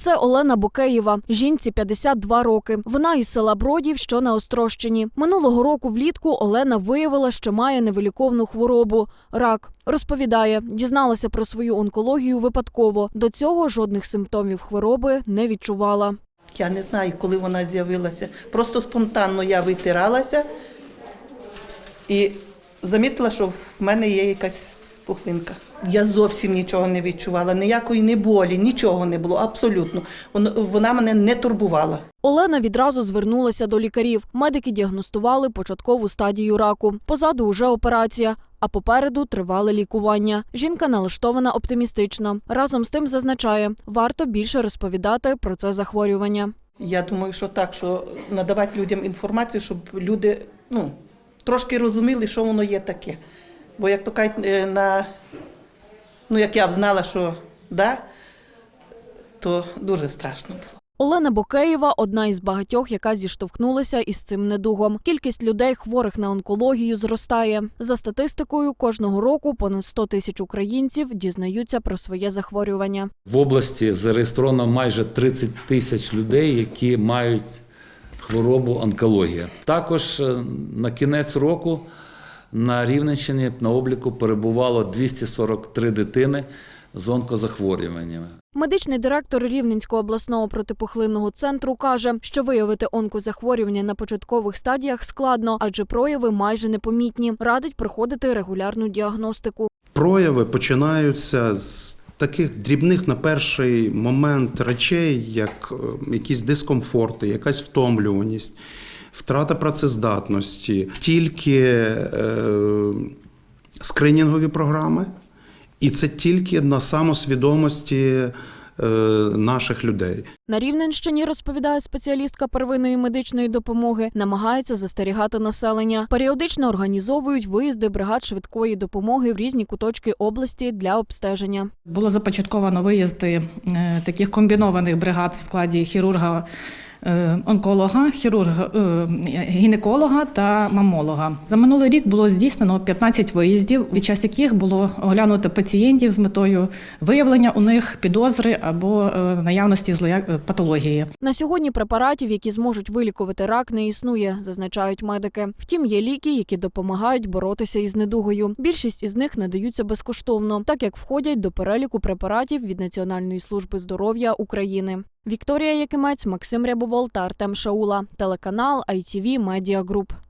Це Олена Бокеєва. Жінці 52 роки. Вона із села Бродів, що на Острощині. Минулого року влітку Олена виявила, що має невиліковну хворобу рак. Розповідає, дізналася про свою онкологію випадково. До цього жодних симптомів хвороби не відчувала. Я не знаю, коли вона з'явилася. Просто спонтанно я витиралася і замітила, що в мене є якась пухлинка. Я зовсім нічого не відчувала, ніякої не болі, нічого не було, абсолютно. Вона, вона мене не турбувала. Олена відразу звернулася до лікарів. Медики діагностували початкову стадію раку. Позаду уже операція, а попереду тривале лікування. Жінка налаштована оптимістично. Разом з тим зазначає, варто більше розповідати про це захворювання. Я думаю, що так, що надавати людям інформацію, щоб люди ну, трошки розуміли, що воно є таке. Бо як то кажуть, е, на, ну як я б знала, що да, то дуже страшно було. Олена Бокеєва одна із багатьох, яка зіштовхнулася із цим недугом. Кількість людей, хворих на онкологію, зростає. За статистикою, кожного року понад 100 тисяч українців дізнаються про своє захворювання. В області зареєстровано майже 30 тисяч людей, які мають хворобу онкологія. Також е, на кінець року на Рівненщині на обліку перебувало 243 дитини з онкозахворюваннями. Медичний директор Рівненського обласного протипухлинного центру каже, що виявити онкозахворювання на початкових стадіях складно, адже прояви майже непомітні. Радить проходити регулярну діагностику. Прояви починаються з таких дрібних на перший момент речей, як е, якісь дискомфорти, якась втомлюваність, втрата працездатності, тільки е, скринінгові програми, і це тільки на самосвідомості е, наших людей. На Рівненщині розповідає спеціалістка первинної медичної допомоги, намагається застерігати населення. Періодично організовують виїзди бригад швидкої допомоги в різні куточки області для обстеження. Було започатковано виїзди е, таких комбінованих бригад в складі хірурга. Е, Онколога, хірурга, е, гінеколога та мамолога за минулий рік було здійснено 15 виїздів, під час яких було оглянуто пацієнтів з метою виявлення у них підозри або е, наявності патології. На сьогодні препаратів, які зможуть вилікувати рак, не існує, зазначають медики. Втім, є ліки, які допомагають боротися із недугою. Більшість із них надаються безкоштовно, так як входять до переліку препаратів від Національної служби здоров'я України. Вікторія Якимець, Максим Рябовол та Артем Шаула. Телеканал ITV Media Group.